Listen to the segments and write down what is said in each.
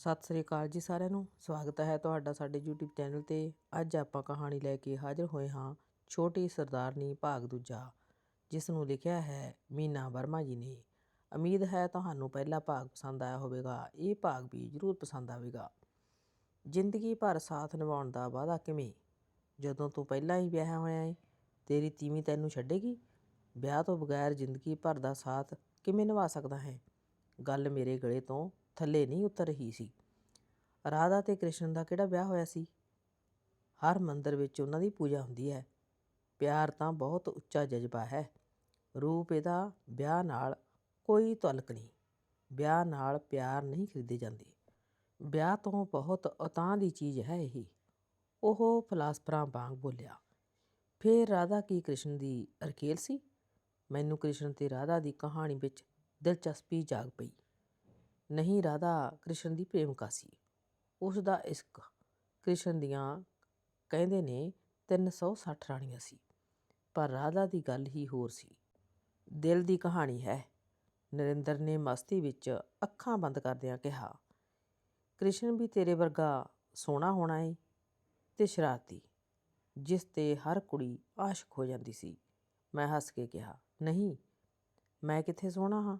ਸਤਿ ਸ੍ਰੀ ਅਕਾਲ ਜੀ ਸਾਰਿਆਂ ਨੂੰ। ਸਵਾਗਤ ਹੈ ਤੁਹਾਡਾ ਸਾਡੇ YouTube ਚੈਨਲ ਤੇ। ਅੱਜ ਆਪਾਂ ਕਹਾਣੀ ਲੈ ਕੇ ਹਾਜ਼ਰ ਹੋਏ ਹਾਂ ਛੋਟੀ ਸਰਦਾਰਨੀ ਭਾਗ ਦੂਜਾ, ਜਿਸ ਨੂੰ ਲਿਖਿਆ ਹੈ ਮੀਨਾ ਵਰਮਾ ਜੀ ਨੇ। ਉਮੀਦ ਹੈ ਤੁਹਾਨੂੰ ਪਹਿਲਾ ਭਾਗ ਪਸੰਦ ਆਇਆ ਹੋਵੇਗਾ। ਇਹ ਭਾਗ ਵੀ ਜ਼ਰੂਰ ਪਸੰਦ ਆਵੇਗਾ। ਜ਼ਿੰਦਗੀ ਭਰ ਸਾਥ ਨਿਭਾਉਣ ਦਾ ਵਾਅਦਾ ਕਿਵੇਂ? ਜਦੋਂ ਤੂੰ ਪਹਿਲਾਂ ਹੀ ਵਿਆਹਿਆ ਹੋਇਆ ਏ, ਤੇਰੀ ਤੀਵੀਂ ਤੈਨੂੰ ਛੱਡੇਗੀ? ਵਿਆਹ ਤੋਂ ਬਗੈਰ ਜ਼ਿੰਦਗੀ ਭਰ ਦਾ ਸਾਥ ਕਿਵੇਂ ਨਿਭਾ ਸਕਦਾ ਹੈ? ਗੱਲ ਮੇਰੇ ਗਲੇ ਤੋਂ ਥੱਲੇ ਨਹੀਂ ਉਤਰ ਰਹੀ ਸੀ। ਰਾਧਾ ਤੇ ਕ੍ਰਿਸ਼ਨ ਦਾ ਕਿਹੜਾ ਵਿਆਹ ਹੋਇਆ ਸੀ? ਹਰ ਮੰਦਰ ਵਿੱਚ ਉਹਨਾਂ ਦੀ ਪੂਜਾ ਹੁੰਦੀ ਹੈ। ਪਿਆਰ ਤਾਂ ਬਹੁਤ ਉੱਚਾ ਜਜ਼ਬਾ ਹੈ। ਰੂਪ ਇਹਦਾ ਵਿਆਹ ਨਾਲ ਕੋਈ ਤਾਲੁਕ ਨਹੀਂ। ਵਿਆਹ ਨਾਲ ਪਿਆਰ ਨਹੀਂ ਖਰੀਦੇ ਜਾਂਦੇ। ਵਿਆਹ ਤੋਂ ਬਹੁਤ ਉਤਾਂਹ ਦੀ ਚੀਜ਼ ਹੈ ਇਹ। ਉਹ ਫਲਾਸਫਰਾਂ ਵਾਂਗ ਬੋਲਿਆ। ਫੇਰ ਰਾਧਾ ਕੀ ਕ੍ਰਿਸ਼ਨ ਦੀ ਅਰਕੇਲ ਸੀ? ਮੈਨੂੰ ਕ੍ਰਿਸ਼ਨ ਤੇ ਰਾਧਾ ਦੀ ਕਹਾਣੀ ਵਿੱਚ ਦਿਲਚਸਪੀ ਜਾਗ ਪਈ। ਨਹੀਂ ਰਾਧਾ, ਕ੍ਰਿਸ਼ਨ ਦੀ ਪ੍ਰੇਮਿਕਾ ਸੀ। ਉਸ ਦਾ ਇਸ਼ਕ ਕ੍ਰਿਸ਼ਨ ਦੀਆਂ ਕਹਿੰਦੇ ਨੇ 360 ਰਾਣੀਆਂ ਸੀ, ਪਰ ਰਾਧਾ ਦੀ ਗੱਲ ਹੀ ਹੋਰ ਸੀ। ਦਿਲ ਦੀ ਕਹਾਣੀ ਹੈ। ਨਰਿੰਦਰ ਨੇ ਮਸਤੀ ਵਿੱਚ ਅੱਖਾਂ ਬੰਦ ਕਰਦਿਆਂ ਕਿਹਾ, ਕ੍ਰਿਸ਼ਨ ਵੀ ਤੇਰੇ ਵਰਗਾ ਸੋਹਣਾ ਹੋਣਾ ਏ। ਤੇ ਸ਼ਰਾਰਤੀ, ਜਿਸ ਤੇ ਹਰ ਕੁੜੀ ਆਸ਼ਕ ਹੋ ਜਾਂਦੀ ਸੀ। ਮੈਂ ਹੱਸ ਕੇ ਕਿਹਾ, ਨਹੀਂ, ਮੈਂ ਕਿੱਥੇ ਸੋਹਣਾ ਹਾਂ?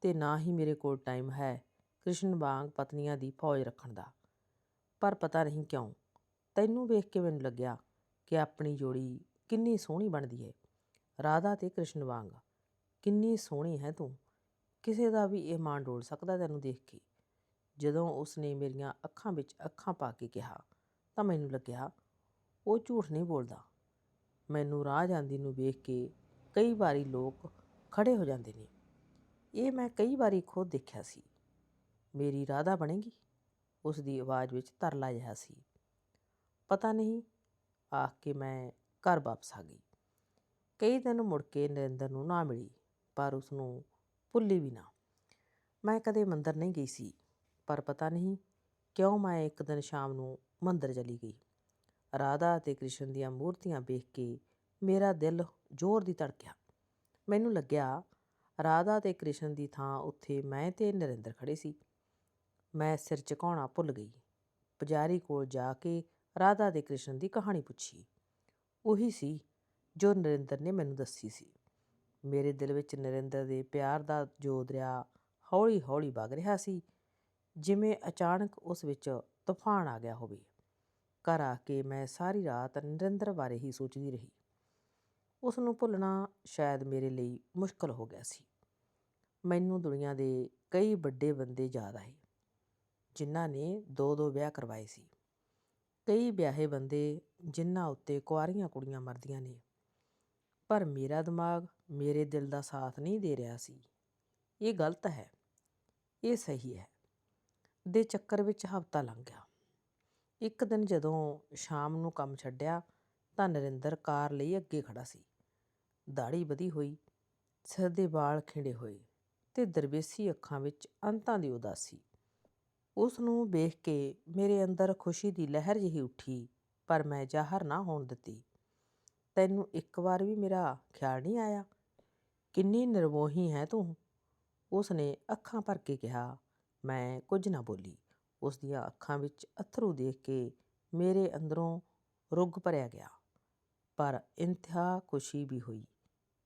ਤੇ ਨਾ ਹੀ ਮੇਰੇ ਕੋਲ ਟਾਈਮ ਹੈ ਕ੍ਰਿਸ਼ਨ ਵਾਂਗ ਪਤਨੀਆਂ ਦੀ ਫੌਜ ਰੱਖਣ ਦਾ। ਪਰ ਪਤਾ ਨਹੀਂ ਕਿਉਂ ਤੈਨੂੰ ਵੇਖ ਕੇ ਮੈਨੂੰ ਲੱਗਿਆ ਕਿ ਆਪਣੀ ਜੋੜੀ ਕਿੰਨੀ ਸੋਹਣੀ ਬਣਦੀ ਹੈ ਰਾਧਾ ਤੇ ਕ੍ਰਿਸ਼ਨ ਵਾਂਗ, ਕਿੰਨੀ ਸੋਹਣੀ ਹੈ ਤੂੰ। ਕਿਸੇ ਦਾ ਵੀ ਇਹ ਮਾਣ ਡੋਲ ਸਕਦਾ ਤੈਨੂੰ ਦੇਖ ਕੇ। ਜਦੋਂ ਉਸ ਨੇ ਮੇਰੀਆਂ ਅੱਖਾਂ ਵਿੱਚ ਅੱਖਾਂ ਪਾ ਕੇ ਕਿਹਾ, ਤਾਂ ਮੈਨੂੰ ਲੱਗਿਆ, ਉਹ ਝੂਠ ਨਹੀਂ ਬੋਲਦਾ। ਮੈਨੂੰ ਰਾਹ ਜਾਂਦੀ ਨੂੰ ਵੇਖ ਕੇ ਕਈ ਵਾਰੀ ਲੋਕ ਖੜੇ ਹੋ ਜਾਂਦੇ ਨੇ। ਇਹ ਮੈਂ ਕਈ ਵਾਰੀ ਖੁਦ ਦੇਖਿਆ ਸੀ। ਮੇਰੀ ਰਾਧਾ ਬਣੇਗੀ ਉਸ ਦੀ ਆਵਾਜ਼ ਵਿੱਚ ਤਰਲਾ ਜਿਹਾ ਸੀ। ਪਤਾ ਨਹੀਂ, ਆਖ ਕੇ ਮੈਂ ਘਰ ਵਾਪਸ ਆ ਗਈ। ਕਈ ਦਿਨ ਮੁੜ ਕੇ ਨਰਿੰਦਰ ਨੂੰ ਨਾ ਮਿਲੀ, ਪਰ ਉਸ ਨੂੰ ਭੁੱਲੀ ਵੀ ਨਾ। ਮੈਂ ਕਦੇ ਮੰਦਰ ਨਹੀਂ ਗਈ ਸੀ, ਪਰ ਪਤਾ ਨਹੀਂ ਕਿਉਂ ਮੈਂ ਇੱਕ ਦਿਨ ਸ਼ਾਮ ਨੂੰ ਮੰਦਰ ਚਲੀ ਗਈ। ਰਾਧਾ ਅਤੇ ਕ੍ਰਿਸ਼ਨ ਦੀਆਂ ਮੂਰਤੀਆਂ ਵੇਖ ਕੇ ਮੇਰਾ ਦਿਲ ਜ਼ੋਰ ਦੀ ਧੜਕਿਆ। ਮੈਨੂੰ ਲੱਗਿਆ ਰਾਧਾ ਤੇ ਕ੍ਰਿਸ਼ਨ ਦੀ ਥਾਂ ਉੱਥੇ ਮੈਂ ਤੇ ਨਰਿੰਦਰ ਖੜੇ ਸੀ। ਮੈਂ ਸਿਰ ਝੁਕਾਉਣਾ ਭੁੱਲ ਗਈ। ਪੁਜਾਰੀ ਕੋਲ ਜਾ ਕੇ ਰਾਧਾ ਤੇ ਕ੍ਰਿਸ਼ਨ ਦੀ ਕਹਾਣੀ ਪੁੱਛੀ। ਉਹੀ ਸੀ ਜੋ ਨਰਿੰਦਰ ਨੇ ਮੈਨੂੰ ਦੱਸੀ ਸੀ। ਮੇਰੇ ਦਿਲ ਵਿੱਚ ਨਰਿੰਦਰ ਦੇ ਪਿਆਰ ਦਾ ਜੋ ਦਰਿਆ ਹੌਲੀ-ਹੌਲੀ ਵਗ ਰਿਹਾ ਸੀ। ਜਿਵੇਂ ਅਚਾਨਕ ਉਸ ਵਿੱਚ ਤੂਫਾਨ ਆ ਗਿਆ ਹੋਵੇ। ਘਰ ਆ ਕੇ ਮੈਂ ਸਾਰੀ ਰਾਤ ਨਰਿੰਦਰ ਬਾਰੇ ਹੀ ਸੋਚਦੀ ਰਹੀ। ਉਸ ਨੂੰ ਭੁੱਲਣਾ ਸ਼ਾਇਦ ਮੇਰੇ ਲਈ ਮੁਸ਼ਕਲ ਹੋ ਗਿਆ ਸੀ। ਮੈਨੂੰ ਦੁਨੀਆ ਦੇ ਕਈ ਵੱਡੇ ਬੰਦੇ ਯਾਦ ਆਏ, ਜਿਨ੍ਹਾਂ ਨੇ ਦੋ ਦੋ ਵਿਆਹ ਕਰਵਾਏ ਸੀ। ਕਈ ਵਿਆਹੇ ਬੰਦੇ ਜਿਨ੍ਹਾਂ ਉੱਤੇ ਕੁਆਰੀਆਂ ਕੁੜੀਆਂ ਮਰਦੀਆਂ ਨੇ, ਪਰ ਮੇਰਾ ਦਿਮਾਗ ਮੇਰੇ ਦਿਲ ਦਾ ਸਾਥ ਨਹੀਂ ਦੇ ਰਿਹਾ ਸੀ। ਇਹ ਗਲਤ ਹੈ, ਇਹ ਸਹੀ ਹੈ। ਦੇ ਚੱਕਰ ਵਿੱਚ ਹਫ਼ਤਾ ਲੰਘ ਗਿਆ। ਇੱਕ ਦਿਨ ਜਦੋਂ ਸ਼ਾਮ ਨੂੰ ਕੰਮ ਛੱਡਿਆ, ਤਾਂ ਨਰਿੰਦਰ ਕਾਰ ਲਈ ਅੱਗੇ ਖੜਾ ਸੀ। ਦਾੜੀ ਵਧੀ ਹੋਈ, ਸਿਰ ਦੇ ਵਾਲ ਖਿੰਡੇ ਹੋਏ। ਤੇ ਦਰਵੇਸੀ ਅੱਖਾਂ ਵਿੱਚ ਅੰਤਾਂ ਦੀ ਉਦਾਸੀ। ਉਸ ਨੂੰ ਵੇਖ ਕੇ ਮੇਰੇ ਅੰਦਰ ਖੁਸ਼ੀ ਦੀ ਲਹਿਰ ਜਿਹੀ ਉੱਠੀ, ਪਰ ਮੈਂ ਜ਼ਾਹਰ ਨਾ ਹੋਣ ਦਿੱਤੀ। ਤੈਨੂੰ ਇੱਕ ਵਾਰ ਵੀ ਮੇਰਾ ਖਿਆਲ ਨਹੀਂ ਆਇਆ? ਕਿੰਨੀ ਨਿਰਮੋਹੀ ਹੈ ਤੂੰ? ਉਸ ਨੇ ਅੱਖਾਂ ਭਰ ਕੇ ਕਿਹਾ, ਮੈਂ ਕੁਝ ਨਾ ਬੋਲੀ। ਉਸ ਦੀਆਂ ਅੱਖਾਂ ਵਿੱਚ ਅਥਰੂ ਦੇਖ ਕੇ ਮੇਰੇ ਅੰਦਰੋਂ ਰੁੱਗ ਭਰਿਆ ਗਿਆ। ਪਰ ਇੰਤਹਾ ਖੁਸ਼ੀ ਵੀ ਹੋਈ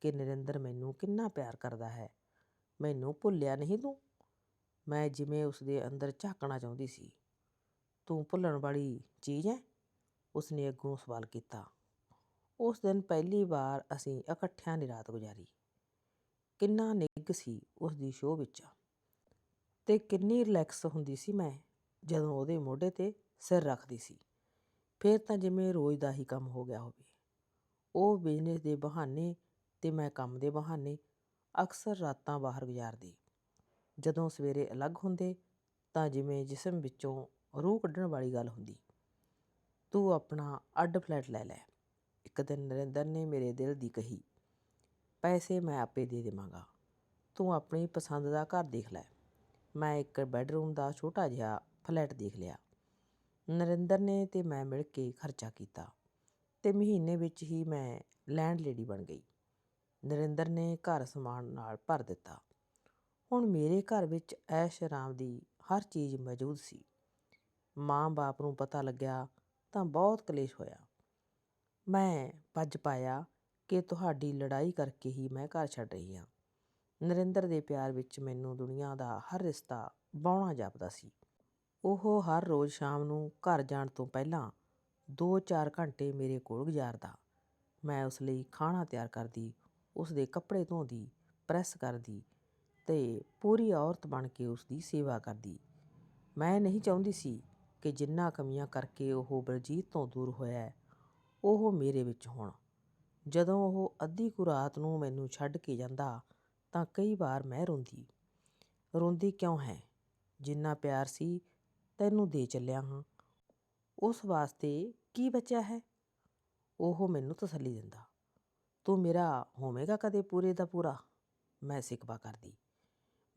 ਕਿ ਨਰਿੰਦਰ ਮੈਨੂੰ ਕਿੰਨਾ ਪਿਆਰ ਕਰਦਾ ਹੈ। ਮੈਨੂੰ ਭੁੱਲਿਆ ਨਹੀਂ ਤੂੰ? ਮੈਂ ਜਿਵੇਂ ਉਸ ਦੇ ਅੰਦਰ ਝਾਕਣਾ ਚਾਹੁੰਦੀ ਸੀ। ਤੂੰ ਭੁੱਲਣ ਵਾਲੀ ਚੀਜ਼ ਹੈ ਉਸ ਨੇ ਅੱਗੋਂ ਸਵਾਲ ਕੀਤਾ। ਉਸ ਦਿਨ ਪਹਿਲੀ ਵਾਰ ਅਸੀਂ ਇਕੱਠਿਆਂ ਨੇ ਰਾਤ ਗੁਜ਼ਾਰੀ। ਕਿੰਨਾ ਨਿੱਘ ਸੀ ਉਸ ਦੀ ਸ਼ੋਅ ਵਿੱਚ। ਤੇ ਕਿੰਨੀ ਰਿਲੈਕਸ ਹੁੰਦੀ ਸੀ ਮੈਂ ਜਦੋਂ ਉਹਦੇ ਮੋਢੇ ਤੇ ਸਿਰ ਰੱਖਦੀ ਸੀ। ਫਿਰ ਤਾਂ ਜਿਵੇਂ ਰੋਜ਼ ਦਾ ਹੀ ਕੰਮ ਹੋ ਗਿਆ ਹੋਵੇ। ਉਹ ਬਿਜ਼ਨਸ ਦੇ ਬਹਾਨੇ ਤੇ ਮੈਂ ਕੰਮ ਦੇ ਬਹਾਨੇ ਅਕਸਰ ਰਾਤਾਂ ਬਾਹਰ ਗੁਜ਼ਾਰਦੀ। ਜਦੋਂ ਸਵੇਰੇ ਅਲੱਗ ਹੁੰਦੇ, ਤਾਂ ਜਿਵੇਂ ਜਿਸਮ ਵਿੱਚੋਂ ਰੂਹ ਕੱਢਣ ਵਾਲੀ ਗੱਲ ਹੁੰਦੀ। ਤੂੰ ਆਪਣਾ ਅੱਡ ਫਲੈਟ ਲੈ ਲੈ। ਇੱਕ ਦਿਨ ਨਰਿੰਦਰ ਨੇ ਮੇਰੇ ਦਿਲ ਦੀ ਕਹੀ, ਪੈਸੇ ਮੈਂ ਆਪੇ ਦੇ ਦੇਵਾਂਗਾ। ਤੂੰ ਆਪਣੀ ਪਸੰਦ ਦਾ ਘਰ ਦੇਖ ਲੈ। ਮੈਂ ਇੱਕ ਬੈੱਡਰੂਮ ਦਾ ਛੋਟਾ ਜਿਹਾ ਫਲੈਟ ਦੇਖ ਲਿਆ ਨਰਿੰਦਰ ਨੇ ਤੇ ਮੈਂ ਮਿਲ ਕੇ ਖਰਚਾ ਕੀਤਾ ਤੇ ਮਹੀਨੇ ਵਿੱਚ ਹੀ ਮੈਂ ਲੈਂਡ ਲੇਡੀ ਬਣ ਗਈ। ਨਰਿੰਦਰ ਨੇ ਘਰ ਸਮਾਨ ਨਾਲ ਭਰ ਦਿੱਤਾ। ਹੁਣ ਮੇਰੇ ਘਰ ਵਿੱਚ ਐਸ਼ ਆਰਾਮ ਦੀ ਹਰ ਚੀਜ਼ ਮੌਜੂਦ ਸੀ। ਮਾਂ-ਬਾਪ ਨੂੰ ਪਤਾ ਲੱਗਿਆ ਤਾਂ ਬਹੁਤ ਕਲੇਸ਼ ਹੋਇਆ। ਮੈਂ ਭੱਜ ਪਾਇਆ ਕਿ ਤੁਹਾਡੀ ਲੜਾਈ ਕਰਕੇ ਹੀ ਮੈਂ ਘਰ ਛੱਡ ਰਹੀ ਹਾਂ। ਨਰਿੰਦਰ ਦੇ ਪਿਆਰ ਵਿੱਚ ਮੈਨੂੰ ਦੁਨੀਆ ਦਾ ਹਰ ਰਿਸ਼ਤਾ ਬਾਉਣਾ ਜਾਪਦਾ ਸੀ। ਉਹ ਹਰ ਰੋਜ਼ ਸ਼ਾਮ ਨੂੰ ਘਰ ਜਾਣ ਤੋਂ ਪਹਿਲਾਂ 2-4 ਘੰਟੇ ਮੇਰੇ ਕੋਲ ਗੁਜ਼ਾਰਦਾ। ਮੈਂ ਉਸ ਲਈ ਖਾਣਾ ਤਿਆਰ ਕਰਦੀ ਉਸ ਦੇ ਕੱਪੜੇ ਧੋਂਦੀ, ਪ੍ਰੈਸ ਕਰਦੀ ਤੇ ਪੂਰੀ ਔਰਤ ਬਣ ਕੇ ਉਸ ਦੀ ਸੇਵਾ ਕਰਦੀ। ਮੈਂ ਨਹੀਂ ਚਾਹੁੰਦੀ ਸੀ ਕਿ ਜਿੰਨਾ ਕਮੀਆਂ ਕਰਕੇ ਉਹ ਬਲਜੀਤ ਤੋਂ ਦੂਰ ਹੋਇਆ ਉਹ ਮੇਰੇ ਵਿੱਚ ਹੋਣ। ਜਦੋਂ ਉਹ ਅੱਧੀ ਕੁ ਰਾਤ ਨੂੰ ਮੈਨੂੰ ਛੱਡ ਕੇ ਜਾਂਦਾ ਤਾਂ ਕਈ ਵਾਰ ਮੈਂ ਰੋਂਦੀ। ਰੋਂਦੀ ਕਿਉਂ ਹੈ? ਜਿੰਨਾ ਪਿਆਰ ਸੀ ਤੈਨੂੰ ਦੇ ਚੱਲਿਆ ਹਾਂ। ਉਸ ਵਾਸਤੇ ਕੀ ਬਚਿਆ ਹੈ? ਉਹ ਮੈਨੂੰ ਤਸੱਲੀ ਦਿੰਦਾ। ਤੂੰ ਮੇਰਾ ਹੋਵੇਗਾ ਕਦੇ ਪੂਰੇ ਦਾ ਪੂਰਾ? ਮੈਂ ਸਿਕਵਾ ਕਰਦੀ।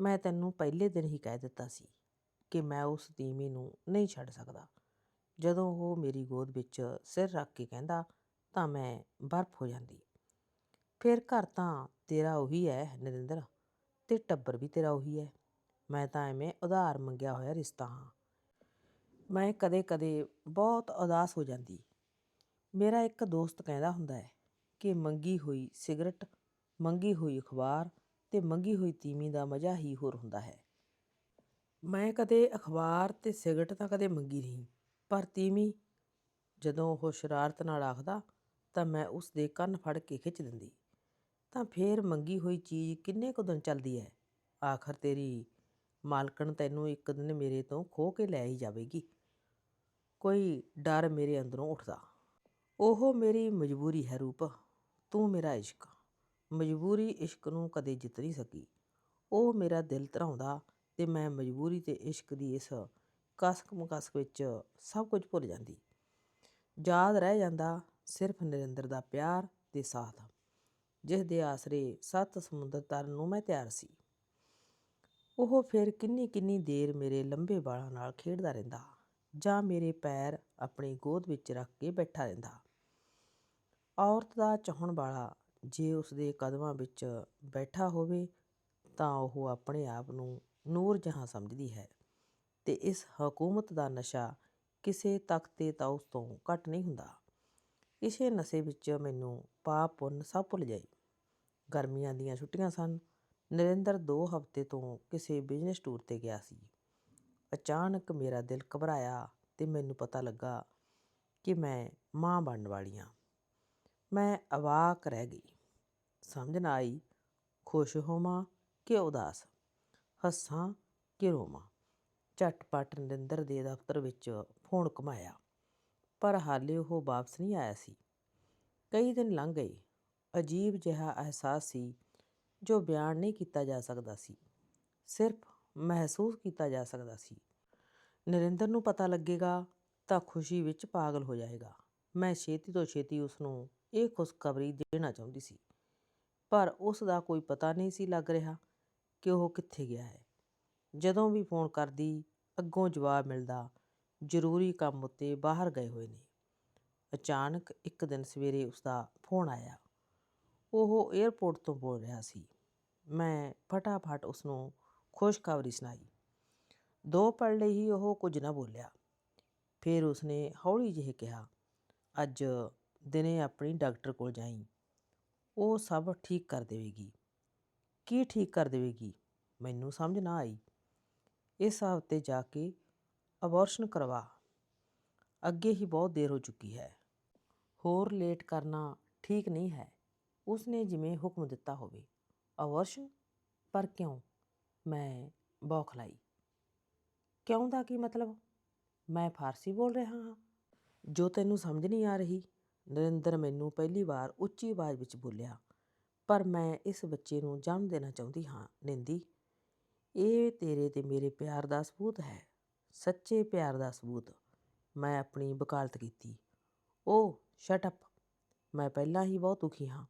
ਮੈਂ ਤੈਨੂੰ ਪਹਿਲੇ ਦਿਨ ਹੀ ਕਹਿ ਦਿੱਤਾ ਸੀ ਕਿ ਮੈਂ ਉਸ ਤੀਵੀਂ ਨੂੰ ਨਹੀਂ ਛੱਡ ਸਕਦਾ। ਜਦੋਂ ਉਹ ਮੇਰੀ ਗੋਦ ਵਿੱਚ ਸਿਰ ਰੱਖ ਕੇ ਕਹਿੰਦਾ, ਤਾਂ ਮੈਂ ਬਰਫ਼ ਹੋ ਜਾਂਦੀ। ਫਿਰ ਘਰ ਤਾਂ ਤੇਰਾ ਉਹੀ ਹੈ ਨਰਿੰਦਰ, ਤੇ ਟੱਬਰ ਵੀ ਤੇਰਾ ਉਹੀ ਹੈ ਮੈਂ ਤਾਂ ਐਵੇਂ ਉਧਾਰ ਮੰਗਿਆ ਹੋਇਆ ਰਿਸ਼ਤਾ ਹਾਂ। ਮੈਂ ਕਦੇ-ਕਦੇ ਬਹੁਤ ਉਦਾਸ ਹੋ ਜਾਂਦੀ। ਮੇਰਾ ਇੱਕ ਦੋਸਤ ਕਹਿੰਦਾ ਹੁੰਦਾ ਹੈ ਕਿ ਮੰਗੀ ਹੋਈ ਸਿਗਰਟ, ਮੰਗੀ ਹੋਈ ਅਖਬਾਰ ਤੇ ਮੰਗੀ ਹੋਈ ਤੀਮੀ ਦਾ ਮਜ਼ਾ ਹੀ ਹੋਰ ਹੁੰਦਾ ਹੈ। ਮੈਂ ਕਦੇ ਅਖਬਾਰ ਤੇ ਸਿਗਰਟ ਤਾਂ ਕਦੇ ਮੰਗੀ ਨਹੀਂ, ਪਰ ਤੀਮੀ ਜਦੋਂ ਉਹ ਸ਼ਰਾਰਤ ਨਾਲ ਆਖਦਾ, ਤਾਂ ਮੈਂ ਉਸ ਦੇ ਕੰਨ ਫੜ ਕੇ ਖਿੱਚ ਦਿੰਦੀ। ਤਾਂ ਫੇਰ ਮੰਗੀ ਹੋਈ ਚੀਜ਼ ਕਿੰਨੇ ਕੁ ਦਿਨ ਚੱਲਦੀ ਹੈ? ਆਖਰ ਤੇਰੀ ਮਾਲਕਣ ਤੈਨੂੰ ਇੱਕ ਦਿਨ ਮੇਰੇ ਤੋਂ ਖੋਹ ਕੇ ਲੈ ਹੀ ਜਾਵੇਗੀ। ਕੋਈ ਡਰ ਮੇਰੇ ਅੰਦਰੋਂ ਉੱਠਦਾ। ਉਹ ਮੇਰੀ ਮਜਬੂਰੀ ਹੈ ਰੂਪ। ਤੂੰ ਮੇਰਾ ਇਸ਼ਕ। ਮਜਬੂਰੀ ਇਸ਼ਕ ਨੂੰ ਕਦੇ ਜਿੱਤ ਨਹੀਂ ਸਕੀ। ਉਹ ਮੇਰਾ ਦਿਲ ਧਰਾਉਂਦਾ ਤੇ ਮੈਂ ਮਜਬੂਰੀ ਤੇ ਇਸ਼ਕ ਦੀ ਇਸ ਕਸਕ ਮੁਕਸਕ ਵਿੱਚ ਸਭ ਕੁਝ ਭੁੱਲ ਜਾਂਦੀ। ਯਾਦ ਰਹਿ ਜਾਂਦਾ ਸਿਰਫ ਨਰਿੰਦਰ ਦਾ ਪਿਆਰ ਤੇ ਸਾਥ, ਜਿਸ ਦੇ ਆਸਰੇ ਸੱਤ ਸਮੁੰਦਰ ਤਰਨ ਨੂੰ ਮੈਂ ਤਿਆਰ ਸੀ। ਉਹ ਫਿਰ ਕਿੰਨੀ ਕਿੰਨੀ ਦੇਰ ਮੇਰੇ ਲੰਬੇ ਵਾਲਾਂ ਨਾਲ ਖੇਡਦਾ ਰਹਿੰਦਾ ਜਾਂ ਮੇਰੇ ਪੈਰ ਆਪਣੀ ਗੋਦ ਵਿੱਚ ਰੱਖ ਕੇ ਬੈਠਾ ਰਹਿੰਦਾ। ਔਰਤ ਦਾ ਚਾਹੁਣ ਵਾਲਾ ਜੇ ਉਸਦੇ ਕਦਮਾਂ ਵਿੱਚ ਬੈਠਾ ਹੋਵੇ ਤਾਂ ਉਹ ਆਪਣੇ ਆਪ ਨੂੰ ਨੂਰ ਜਹਾਂ ਸਮਝਦੀ ਹੈ ਅਤੇ ਇਸ ਹਕੂਮਤ ਦਾ ਨਸ਼ਾ ਕਿਸੇ ਤਖਤੇ ਤਾਉਸ ਤੋਂ ਘੱਟ ਨਹੀਂ ਹੁੰਦਾ। ਇਸੇ ਨਸ਼ੇ ਵਿੱਚ ਮੈਨੂੰ ਪਾਪ ਪੁੰਨ ਸਭ ਭੁੱਲ ਜਾਈ। ਗਰਮੀਆਂ ਦੀਆਂ ਛੁੱਟੀਆਂ ਸਨ। ਨਰਿੰਦਰ 2 ਹਫ਼ਤੇ ਤੋਂ ਕਿਸੇ ਬਿਜ਼ਨਸ ਟੂਰ ਤੇ ਗਿਆ ਸੀ। ਅਚਾਨਕ ਮੇਰਾ ਦਿਲ ਘਬਰਾਇਆ ਤੇ ਮੈਨੂੰ ਪਤਾ ਲੱਗਾ ਕਿ ਮੈਂ ਮਾਂ ਬਣਨ ਵਾਲੀ ਹਾਂ ਮੈਂ ਅਵਾਕ ਰਹਿ ਗਈ। ਸਮਝ ਨਾ ਆਈ, ਖੁਸ਼ ਹੋਵਾਂ ਕਿ ਉਦਾਸ, ਹੱਸਾਂ ਕਿ ਰੋਵਾਂ। ਝਟਪਟ ਨਰਿੰਦਰ ਦੇ ਦਫ਼ਤਰ ਵਿੱਚ ਫੋਨ ਘੁਮਾਇਆ, ਪਰ ਹਾਲੇ ਉਹ ਵਾਪਸ ਨਹੀਂ ਆਇਆ ਸੀ। ਕਈ ਦਿਨ ਲੰਘ ਗਏ, ਅਜੀਬ ਜਿਹਾ ਅਹਿਸਾਸ ਸੀ ਜੋ ਬਿਆਨ ਨਹੀਂ ਕੀਤਾ ਜਾ ਸਕਦਾ ਸੀ, ਸਿਰਫ ਮਹਿਸੂਸ ਕੀਤਾ ਜਾ ਸਕਦਾ ਸੀ। ਨਰਿੰਦਰ ਨੂੰ ਪਤਾ ਲੱਗੇਗਾ ਤਾਂ ਖੁਸ਼ੀ ਵਿੱਚ ਪਾਗਲ ਹੋ ਜਾਏਗਾ। ਮੈਂ ਛੇਤੀ ਤੋਂ ਛੇਤੀ ਉਸ ਨੂੰ ਇਹ ਖੁਸ਼ਖਬਰੀ ਦੇਣਾ ਚਾਹੁੰਦੀ ਸੀ। ਪਰ ਉਸ ਦਾ ਕੋਈ ਪਤਾ ਨਹੀਂ ਸੀ ਲੱਗ ਰਿਹਾ ਕਿ ਉਹ ਕਿੱਥੇ ਗਿਆ ਹੈ। ਜਦੋਂ ਵੀ ਫੋਨ ਕਰਦੀ, ਅੱਗੋਂ ਜਵਾਬ ਮਿਲਦਾ, ਜ਼ਰੂਰੀ ਕੰਮ ਉੱਤੇ ਬਾਹਰ ਗਏ ਹੋਏ ਨੇ। ਅਚਾਨਕ ਇੱਕ ਦਿਨ ਸਵੇਰੇ ਉਸ ਦਾ ਫੋਨ ਆਇਆ। ਉਹ 에ਅਰਪੋਰਟ ਤੋਂ ਬੋਲ ਰਿਹਾ ਸੀ। ਮੈਂ ਫਟਾਫਟ ਉਸ ਨੂੰ ਖੁਸ਼ਖਬਰੀ ਸੁਣਾਈ। ਦੋ ਪਲ ਲਈ ਹੀ ਉਹ ਕੁਝ ਨਾ ਬੋਲਿਆ। ਫਿਰ ਉਸਨੇ ਹੌਲੀ ਜਿਹੇ ਕਿਹਾ, ਅੱਜ ਦਿਨੇ ਆਪਣੀ ਡਾਕਟਰ ਕੋਲ ਜਾਈਂ। ਉਹ ਸਭ ਠੀਕ ਕਰ ਦੇਵੇਗੀ। ਕੀ ਠੀਕ ਕਰ ਦੇਵੇਗੀ? ਮੈਨੂੰ ਸਮਝ ਨਾ ਆਈ। ਇਸ ਹਫ਼ਤੇ ਜਾ ਕੇ ਅਬੋਰਸ਼ਨ ਕਰਵਾ। ਅੱਗੇ ਹੀ ਬਹੁਤ ਦੇਰ ਹੋ ਚੁੱਕੀ ਹੈ। ਹੋਰ ਲੇਟ ਕਰਨਾ ਠੀਕ ਨਹੀਂ ਹੈ। ਉਸਨੇ ਜਿਵੇਂ ਹੁਕਮ ਦਿੱਤਾ ਹੋਵੇ। ਅਬੋਰਸ਼ਨ? ਪਰ ਕਿਉਂ? ਮੈਂ ਬੌਖਲਾਈ ਕਿਉਂ ਦਾ ਕੀ ਮਤਲਬ? ਮੈਂ ਫਾਰਸੀ ਬੋਲ ਰਿਹਾ ਹਾਂ। ਜੋ ਤੈਨੂੰ ਸਮਝ ਨਹੀਂ ਆ ਰਹੀ। ਨਰਿੰਦਰ ਮੈਨੂੰ ਪਹਿਲੀ ਵਾਰ ਉੱਚੀ ਆਵਾਜ਼ ਵਿੱਚ ਬੋਲਿਆ, ਪਰ ਮੈਂ ਇਸ ਬੱਚੇ ਨੂੰ ਜਨਮ ਦੇਣਾ ਚਾਹੁੰਦੀ ਹਾਂ, ਨਿੰਦੀ। ਇਹ ਤੇਰੇ ਤੇ ਮੇਰੇ ਪਿਆਰ ਦਾ ਸਬੂਤ ਹੈ, ਸੱਚੇ ਪਿਆਰ ਦਾ ਸਬੂਤ। ਮੈਂ ਆਪਣੀ ਵਕਾਲਤ ਕੀਤੀ। ਓ ਸ਼ਟ ਅਪ ਮੈਂ ਪਹਿਲਾਂ ਹੀ ਬਹੁਤ ਦੁਖੀ ਹਾਂ।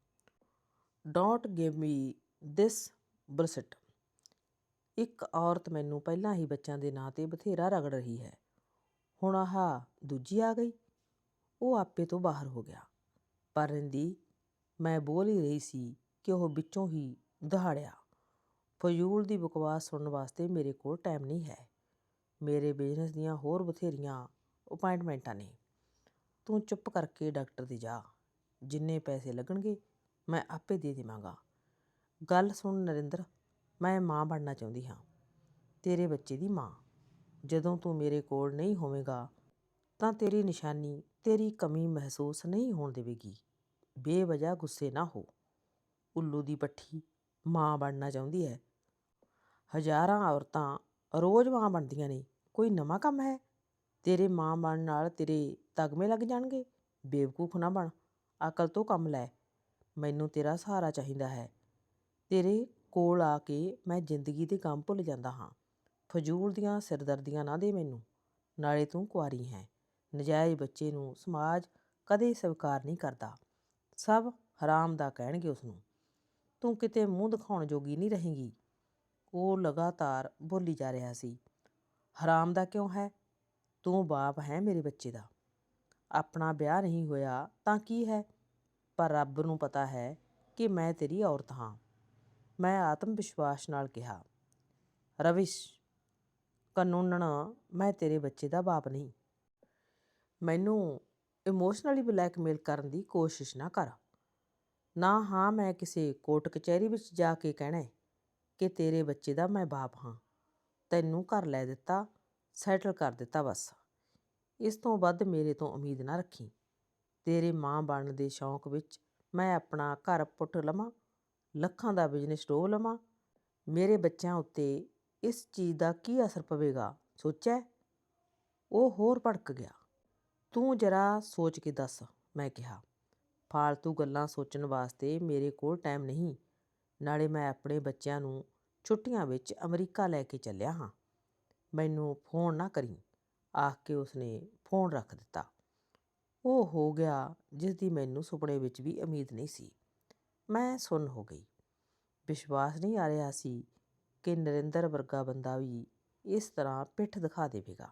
ਡੋਂਟ ਗਿਵ ਮੀ ਦਿਸ ਬੁਲਸਿਟ ਇੱਕ ਔਰਤ ਮੈਨੂੰ ਪਹਿਲਾਂ ਹੀ ਬੱਚਿਆਂ ਦੇ ਨਾਂ ਤੇ ਬਥੇਰਾ ਰਗੜ ਰਹੀ ਹੈ। ਹੁਣ ਆਹ ਦੂਜੀ ਆ ਗਈ। ਉਹ ਆਪੇ ਤੋਂ ਬਾਹਰ ਹੋ ਗਿਆ। ਪਰ ਰਿੰਦੀ, ਮੈਂ ਬੋਲ ਹੀ ਰਹੀ ਸੀ ਕਿ ਉਹ ਵਿੱਚੋਂ ਹੀ ਦਹਾੜਿਆ। ਫਜ਼ੂਲ ਦੀ ਬਕਵਾਸ ਸੁਣਨ ਵਾਸਤੇ ਮੇਰੇ ਕੋਲ ਟਾਈਮ ਨਹੀਂ ਹੈ। ਮੇਰੇ ਬਿਜ਼ਨਸ ਦੀਆਂ ਹੋਰ ਬਥੇਰੀਆਂ ਅਪਾਇੰਟਮੈਂਟਾਂ ਨੇ। ਤੂੰ ਚੁੱਪ ਕਰਕੇ ਡਾਕਟਰ ਦੇ ਜਾ। ਜਿੰਨੇ ਪੈਸੇ ਲੱਗਣਗੇ, ਮੈਂ ਆਪੇ ਦੇ ਦੇਵਾਂਗਾ। ਗੱਲ ਸੁਣ ਨਰਿੰਦਰ, ਮੈਂ ਮਾਂ ਬਣਨਾ ਚਾਹੁੰਦੀ ਹਾਂ। ਤੇਰੇ ਬੱਚੇ ਦੀ ਮਾਂ। ਜਦੋਂ ਤੂੰ ਮੇਰੇ ਕੋਲ ਨਹੀਂ ਹੋਵੇਂਗਾ, ਤਾਂ ਤੇਰੀ ਨਿਸ਼ਾਨੀ ਤੇਰੀ ਕਮੀ ਮਹਿਸੂਸ ਨਹੀਂ ਹੋਣ ਦੇਵੇਗੀ। ਬੇਵਜ੍ਹਾ ਗੁੱਸੇ ਨਾ ਹੋ। ਉੱਲੂ ਦੀ ਪੱਠੀ ਮਾਂ ਬਣਨਾ ਚਾਹੁੰਦੀ ਹੈ। ਹਜ਼ਾਰਾਂ ਔਰਤਾਂ ਰੋਜ਼ ਮਾਂ ਬਣਦੀਆਂ ਨੇ। ਕੋਈ ਨਵਾਂ ਕੰਮ ਹੈ? ਤੇਰੇ ਮਾਂ ਬਣਨ ਨਾਲ ਤੇਰੇ ਤਗਮੇ ਲੱਗ ਜਾਣਗੇ। ਬੇਵਕੂਫ ਨਾ ਬਣ। ਅਕਲ ਤੋਂ ਕੰਮ ਲੈ। ਮੈਨੂੰ ਤੇਰਾ ਸਹਾਰਾ ਚਾਹੀਦਾ ਹੈ। ਤੇਰੇ ਕੋਲ ਆ ਕੇ ਮੈਂ ਜ਼ਿੰਦਗੀ ਦੇ ਗਮ ਭੁੱਲ ਜਾਂਦਾ ਹਾਂ। ਫਜ਼ੂਲ ਦੀਆਂ ਸਿਰਦਰਦੀਆਂ ਨਾ ਦੇ ਮੈਨੂੰ। ਨਾਲੇ ਤੂੰ ਕੁਆਰੀ ਹੈ। ਨਜਾਇਜ਼ ਬੱਚੇ ਨੂੰ ਸਮਾਜ ਕਦੇ ਸਵੀਕਾਰ ਨਹੀਂ ਕਰਦਾ। ਸਭ ਹਰਾਮ ਦਾ ਕਹਿਣਗੇ ਉਸ ਨੂੰ ਤੂੰ ਕਿਤੇ ਮੂੰਹ ਦਿਖਾਉਣ ਜੋਗੀ ਨਹੀਂ ਰਹੇਗੀ। ਉਹ ਲਗਾਤਾਰ ਬੋਲੀ ਜਾ ਰਿਹਾ ਸੀ। ਹਰਾਮ ਦਾ ਕਿਉਂ ਹੈ? ਤੂੰ ਬਾਪ ਹੈ ਮੇਰੇ ਬੱਚੇ ਦਾ। ਆਪਣਾ ਵਿਆਹ ਨਹੀਂ ਹੋਇਆ ਤਾਂ ਕੀ ਹੈ? ਪਰ ਰੱਬ ਨੂੰ ਪਤਾ ਹੈ ਕਿ ਮੈਂ ਤੇਰੀ ਔਰਤ ਹਾਂ। ਮੈਂ ਆਤਮ ਵਿਸ਼ਵਾਸ ਨਾਲ ਕਿਹਾ। ਰਵਿਸ਼ ਕਾਨੂੰਨਨ ਮੈਂ ਤੇਰੇ ਬੱਚੇ ਦਾ ਬਾਪ ਨਹੀਂ। ਮੈਨੂੰ ਇਮੋਸ਼ਨਲੀ ਬਲੈਕਮੇਲ ਕਰਨ ਦੀ ਕੋਸ਼ਿਸ਼ ਨਾ ਕਰ। ਨਾ ਹਾਂ, ਮੈਂ ਕਿਸੇ ਕੋਰਟ ਕਚਹਿਰੀ ਵਿੱਚ ਜਾ ਕੇ ਕਹਿਣਾ ਕਿ ਤੇਰੇ ਬੱਚੇ ਦਾ ਮੈਂ ਬਾਪ ਹਾਂ। ਤੈਨੂੰ ਘਰ ਲੈ ਦਿੱਤਾ ਸੈਟਲ ਕਰ ਦਿੱਤਾ ਬਸ। ਇਸ ਤੋਂ ਵੱਧ ਮੇਰੇ ਤੋਂ ਉਮੀਦ ਨਾ ਰੱਖੀ। ਤੇਰੇ ਮਾਂ ਬਣਨ ਦੇ ਸ਼ੌਂਕ ਵਿੱਚ ਮੈਂ ਆਪਣਾ ਘਰ ਪੁੱਟ ਲਵਾਂ, ਲੱਖਾਂ ਦਾ ਬਿਜ਼ਨਸ ਡੋਬ ਲਵਾਂ। ਮੇਰੇ ਬੱਚਿਆਂ ਉੱਤੇ ਇਸ ਚੀਜ਼ ਦਾ ਕੀ ਅਸਰ ਪਵੇਗਾ, ਸੋਚਿਆ ਉਹ ਹੋਰ ਭੜਕ ਗਿਆ। ਤੂੰ ਜਰਾ ਸੋਚ ਕੇ ਦੱਸ, ਮੈਂ ਕਿਹਾ। ਫਾਲਤੂ ਗੱਲਾਂ ਸੋਚਣ ਵਾਸਤੇ ਮੇਰੇ ਕੋਲ ਟਾਈਮ ਨਹੀਂ। ਨਾਲੇ ਮੈਂ ਆਪਣੇ ਬੱਚਿਆਂ ਨੂੰ ਛੁੱਟੀਆਂ ਵਿੱਚ ਅਮਰੀਕਾ ਲੈ ਕੇ ਚੱਲਿਆ ਹਾਂ। ਮੈਨੂੰ ਫੋਨ ਨਾ ਕਰੀ। ਆਖ ਕੇ ਉਸਨੇ ਫੋਨ ਰੱਖ ਦਿੱਤਾ। ਉਹ ਹੋ ਗਿਆ ਜਿਸ ਦੀ ਮੈਨੂੰ ਸੁਪਨੇ ਵਿੱਚ ਵੀ ਉਮੀਦ ਨਹੀਂ ਸੀ। ਮੈਂ ਸੁੰਨ ਹੋ ਗਈ। ਵਿਸ਼ਵਾਸ ਨਹੀਂ ਆ ਰਿਹਾ ਸੀ ਕਿ ਨਰਿੰਦਰ ਵਰਗਾ ਬੰਦਾ ਵੀ ਇਸ ਤਰ੍ਹਾਂ ਪਿੱਠ ਦਿਖਾ ਦੇਵੇਗਾ।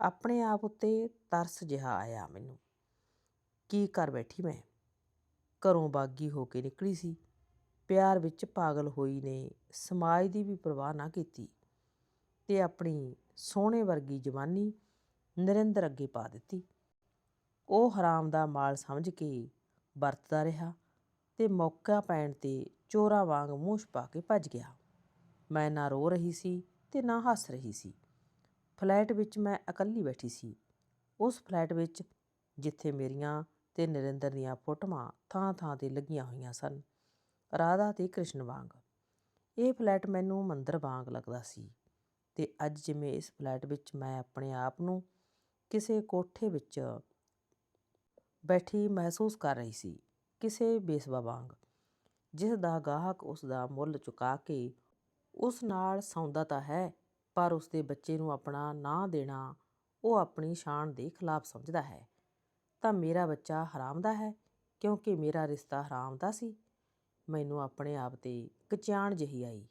ਆਪਣੇ ਆਪ ਉੱਤੇ ਤਰਸ ਜਿਹਾ ਆਇਆ ਮੈਨੂੰ। ਕੀ ਕਰ ਬੈਠੀ ਮੈਂ? ਘਰੋਂ ਬਾਗੀ ਹੋ ਕੇ ਨਿਕਲੀ ਸੀ। ਪਿਆਰ ਵਿੱਚ ਪਾਗਲ ਹੋਈ ਨੇ ਸਮਾਜ ਦੀ ਵੀ ਪਰਵਾਹ ਨਾ ਕੀਤੀ ਤੇ ਆਪਣੀ ਸੋਹਣੇ ਵਰਗੀ ਜਵਾਨੀ ਨਰਿੰਦਰ ਅੱਗੇ ਪਾ ਦਿੱਤੀ। ਉਹ ਹਰਾਮ ਦਾ ਮਾਲ ਸਮਝ ਕੇ ਵਰਤਦਾ ਰਿਹਾ ਤੇ ਮੌਕਾ ਪੈਣ ਤੇ ਚੋਰਾ ਵਾਂਗ ਮੂੰਹ ਛਪਾ ਕੇ ਭੱਜ ਗਿਆ। ਮੈਂ ਨਾ ਰੋ ਰਹੀ ਸੀ ਤੇ ਨਾ ਹੱਸ ਰਹੀ ਸੀ। ਫਲੈਟ ਵਿੱਚ ਮੈਂ ਇਕੱਲੀ ਬੈਠੀ ਸੀ। ਉਸ ਫਲੈਟ ਵਿੱਚ, ਜਿੱਥੇ ਮੇਰੀਆਂ ਤੇ ਨਰਿੰਦਰ ਦੀਆਂ ਫੋਟੋਆਂ ਥਾਂ-ਥਾਂ ਤੇ ਲੱਗੀਆਂ ਹੋਈਆਂ ਸਨ, ਰਾਧਾ ਤੇ ਕ੍ਰਿਸ਼ਨ ਵਾਂਗ। ਇਹ ਫਲੈਟ ਮੈਨੂੰ ਮੰਦਰ ਵਾਂਗ ਲੱਗਦਾ ਸੀ ਤੇ ਅੱਜ ਜਿਵੇਂ ਇਸ ਫਲੈਟ ਵਿੱਚ ਮੈਂ ਆਪਣੇ ਆਪ ਨੂੰ ਕਿਸੇ ਕੋਠੇ ਵਿੱਚ ਬੈਠੀ ਮਹਿਸੂਸ ਕਰ ਰਹੀ ਸੀ, ਕਿਸੇ ਬੇਸਵਾ ਵਾਂਗ, ਜਿਸ ਦਾ ਗਾਹਕ ਉਸ ਦਾ ਮੁੱਲ ਚੁਕਾ ਕੇ ਉਸ ਨਾਲ ਸੌਂਦਾ ਤਾਂ ਹੈ ਪਰ ਉਸਦੇ ਬੱਚੇ ਨੂੰ ਆਪਣਾ ਨਾਂ ਦੇਣਾ, ਉਹ ਆਪਣੀ ਸ਼ਾਨ ਦੇ ਖਿਲਾਫ ਸਮਝਦਾ ਹੈ। ਤਾਂ ਮੇਰਾ ਬੱਚਾ ਹਰਾਮ ਦਾ ਹੈ, ਕਿਉਂਕਿ ਮੇਰਾ ਰਿਸ਼ਤਾ ਹਰਾਮ ਦਾ ਸੀ। ਮੈਨੂੰ ਆਪਣੇ ਆਪ ਤੇ ਕਚਿਆਣ ਜਿਹੀ ਆਈ।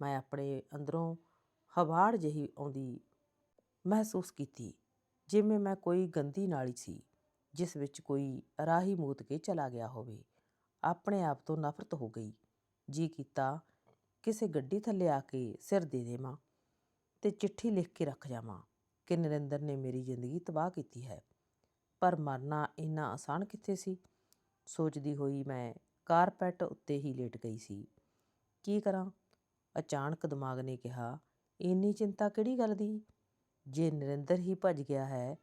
ਮੈਂ ਆਪਣੇ ਅੰਦਰੋਂ ਹਵਾੜ ਜਿਹੀ ਆਉਂਦੀ ਮਹਿਸੂਸ ਕੀਤੀ, ਜਿਵੇਂ ਮੈਂ ਕੋਈ ਗੰਦੀ ਨਾਲੀ ਸੀ, ਜਿਸ ਵਿੱਚ ਕੋਈ ਰਾਹੀ ਮੂਤ ਕੇ ਚਲਾ ਗਿਆ ਹੋਵੇ। ਆਪਣੇ ਆਪ ਤੋਂ ਨਫ਼ਰਤ ਹੋ ਗਈ। ਜੀ ਕੀਤਾ, ਕਿਸੇ ਗੱਡੀ ਥੱਲੇ ਆ ਕੇ ਸਿਰ ਦੇ ਦੇਵਾਂ। ਤੇ ਚਿੱਠੀ ਲਿਖ ਕੇ ਰੱਖ ਜਾਵਾਂ ਕਿ ਨਰਿੰਦਰ ਨੇ ਮੇਰੀ ਜ਼ਿੰਦਗੀ ਤਬਾਹ ਕੀਤੀ ਹੈ। ਪਰ ਮਰਨਾ ਇੰਨਾ ਆਸਾਨ ਕਿੱਥੇ ਸੀ? ਸੋਚਦੀ ਹੋਈ ਮੈਂ ਕਾਰਪੈਟ ਉੱਤੇ ਹੀ ਲੇਟ ਗਈ ਸੀ। ਕੀ ਕਰਾਂ? ਅਚਾਨਕ ਦਿਮਾਗ ਨੇ ਕਿਹਾ, ਇੰਨੀ ਚਿੰਤਾ ਕਿਹੜੀ ਗੱਲ ਦੀ? ਜੇ ਨਰਿੰਦਰ ਹੀ ਭੱਜ ਗਿਆ ਹੈ,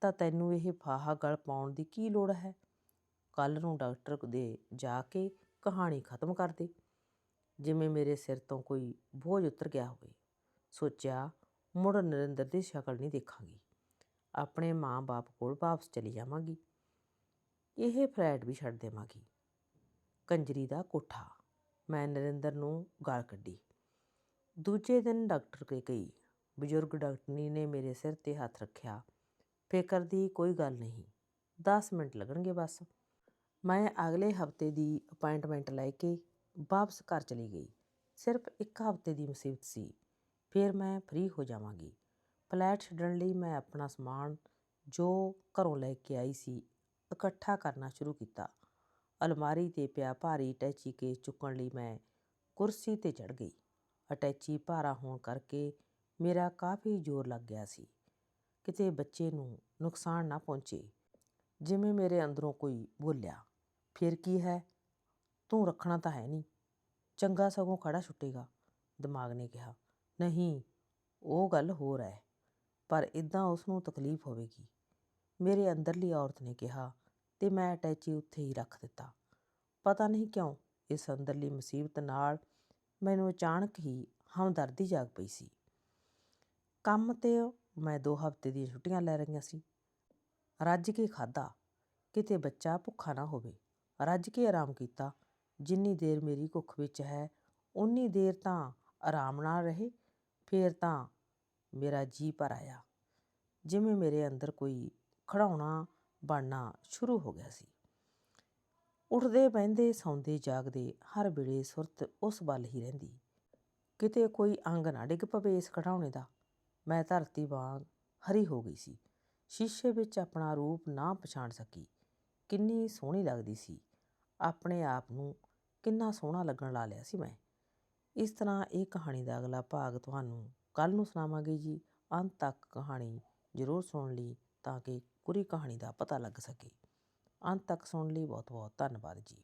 ਤਾਂ ਤੈਨੂੰ ਇਹ ਫਾਹਾ ਗਲ ਪਾਉਣ ਦੀ ਕੀ ਲੋੜ ਹੈ? ਕੱਲ ਨੂੰ ਡਾਕਟਰ ਦੇ ਜਾ ਕੇ ਕਹਾਣੀ ਖਤਮ ਕਰ ਦੇ। ਜਿਵੇਂ ਮੇਰੇ ਸਿਰ ਤੋਂ ਕੋਈ ਬੋਝ ਉਤਰ ਗਿਆ ਹੋਵੇ। ਸੋਚਿਆ, ਮੁੜ ਨਰਿੰਦਰ ਦੀ ਸ਼ਕਲ ਨਹੀਂ ਦੇਖਾਂਗੀ। ਆਪਣੇ ਮਾਂ-ਬਾਪ ਕੋਲ ਵਾਪਸ ਚਲੀ ਜਾਵਾਂਗੀ। ਇਹ ਫਲੈਟ ਵੀ ਛੱਡ ਦੇਵਾਂਗੀ। ਕੰਜਰੀ ਦਾ ਕੋਠਾ। ਮੈਂ ਨਰਿੰਦਰ ਨੂੰ ਗਾਲ ਕੱਢੀ। ਦੂਜੇ ਦਿਨ ਡਾਕਟਰ ਕੇ ਗਈ। ਬਜ਼ੁਰਗ ਡਾਕਟਰਨੀ ਨੇ ਮੇਰੇ ਸਿਰ ਤੇ ਹੱਥ ਰੱਖਿਆ। ਫਿਕਰ ਦੀ ਕੋਈ ਗੱਲ ਨਹੀਂ। 10 ਮਿੰਟ ਲੱਗਣਗੇ ਬਸ। ਮੈਂ ਅਗਲੇ ਹਫ਼ਤੇ ਦੀ ਅਪਾਇੰਟਮੈਂਟ ਲੈ ਕੇ ਵਾਪਸ ਘਰ ਚਲੀ ਗਈ। ਸਿਰਫ ਇੱਕ ਹਫ਼ਤੇ ਦੀ ਮੁਸੀਬਤ ਸੀ। ਫਿਰ ਮੈਂ ਫ੍ਰੀ ਹੋ ਜਾਵਾਂਗੀ। ਫਲੈਟ ਛੱਡਣ ਲਈ ਮੈਂ ਆਪਣਾ ਸਮਾਨ ਜੋ ਘਰੋਂ ਲੈ ਕੇ ਆਈ ਸੀ, ਇਕੱਠਾ ਕਰਨਾ ਸ਼ੁਰੂ ਕੀਤਾ। ਅਲਮਾਰੀ ਤੇ ਪਿਆ ਭਾਰੀ ਅਟੈਚੀ ਕੇਸ ਚੁੱਕਣ ਲਈ ਮੈਂ ਕੁਰਸੀ ਤੇ ਚੜ ਗਈ। ਅਟੈਚੀ ਭਾਰਾ ਹੋਣ ਕਰਕੇ ਮੇਰਾ ਕਾਫੀ ਜ਼ੋਰ ਲੱਗ ਗਿਆ ਸੀ। ਕਿਤੇ ਬੱਚੇ ਨੂੰ ਨੁਕਸਾਨ ਨਾ ਪਹੁੰਚੇ। ਜਿਵੇਂ ਮੇਰੇ ਅੰਦਰੋਂ ਕੋਈ ਬੋਲਿਆ, ਫਿਰ ਕੀ ਹੈ? ਤੂੰ ਰੱਖਣਾ ਤਾਂ ਹੈ ਨਹੀਂ ਚੰਗਾ ਸਗੋਂ ਖੜਾ ਛੁੱਟੇਗਾ। ਦਿਮਾਗ ਨੇ ਕਿਹਾ। ਨਹੀਂ, ਉਹ ਗੱਲ ਹੋਰ ਹੈ, ਪਰ ਇੱਦਾਂ ਉਸ ਨੂੰ ਤਕਲੀਫ ਹੋਵੇਗੀ। ਮੇਰੇ ਅੰਦਰਲੀ ਔਰਤ ਨੇ ਕਿਹਾ ਤੇ ਮੈਂ ਅਟੈਚੀ ਉੱਥੇ ਹੀ ਰੱਖ ਦਿੱਤਾ। ਪਤਾ ਨਹੀਂ ਕਿਉਂ ਇਸ ਅੰਦਰਲੀ ਮੁਸੀਬਤ ਨਾਲ ਮੈਨੂੰ ਅਚਾਨਕ ਹੀ ਹਮਦਰਦੀ ਜਾਗ ਪਈ ਸੀ। ਕੰਮ ਤੇ ਮੈਂ 2 ਹਫ਼ਤੇ ਦੀਆਂ ਛੁੱਟੀਆਂ ਲੈ ਰਹੀਆਂ ਸੀ। ਰੱਜ ਕੇ ਖਾਦਾ ਕਿਤੇ ਬੱਚਾ ਭੁੱਖਾ ਨਾ ਹੋਵੇ। ਰੱਜ ਕੇ ਆਰਾਮ ਕੀਤਾ, ਜਿੰਨੀ ਦੇਰ ਮੇਰੀ ਕੁੱਖ ਵਿੱਚ ਹੈ ਉਨੀ ਦੇਰ ਤਾਂ ਆਰਾਮ ਨਾਲ ਰਹੇ। ਫਿਰ ਤਾਂ ਮੇਰਾ ਜੀ ਭਰ ਆਇਆ। ਜਿਵੇਂ ਮੇਰੇ ਅੰਦਰ ਕੋਈ ਖੜਾਉਣਾ ਬਣਨਾ ਸ਼ੁਰੂ ਹੋ ਗਿਆ ਸੀ। ਉੱਠਦੇ ਬਹਿੰਦੇ ਸੌਂਦੇ ਜਾਗਦੇ ਹਰ ਵੇਲੇ ਸੁਰਤ ਉਸ ਵੱਲ ਹੀ ਰਹਿੰਦੀ। ਕਿਤੇ ਕੋਈ ਅੰਗ ਨਾ ਡਿੱਗ ਪਵੇ ਇਸ ਖੜਾਉਣੇ ਦਾ। ਮੈਂ ਧਰਤੀ ਵਾਂਗ ਹਰੀ ਹੋ ਗਈ ਸੀ। ਸ਼ੀਸ਼ੇ ਵਿੱਚ ਆਪਣਾ ਰੂਪ ਨਾ ਪਛਾਣ ਸਕੀ। ਕਿੰਨੀ ਸੋਹਣੀ ਲੱਗਦੀ ਸੀ। ਆਪਣੇ ਆਪ ਨੂੰ ਕਿੰਨਾ ਸੋਹਣਾ ਲੱਗਣ ਲਾ ਲਿਆ ਸੀ ਮੈਂ। ਇਸ ਤਰ੍ਹਾਂ ਇਹ ਕਹਾਣੀ ਦਾ ਅਗਲਾ ਭਾਗ ਤੁਹਾਨੂੰ ਕੱਲ੍ਹ ਨੂੰ ਸੁਣਾਵਾਂਗੇ ਜੀ। ਅੰਤ ਤੱਕ ਕਹਾਣੀ ਜ਼ਰੂਰ ਸੁਣ ਲਈ ਤਾਂ ਕਿ ਪੂਰੀ ਕਹਾਣੀ ਦਾ ਪਤਾ ਲੱਗ ਸਕੇ। ਅੰਤ ਤੱਕ ਸੁਣਨ ਲਈ ਬਹੁਤ ਬਹੁਤ ਧੰਨਵਾਦ ਜੀ।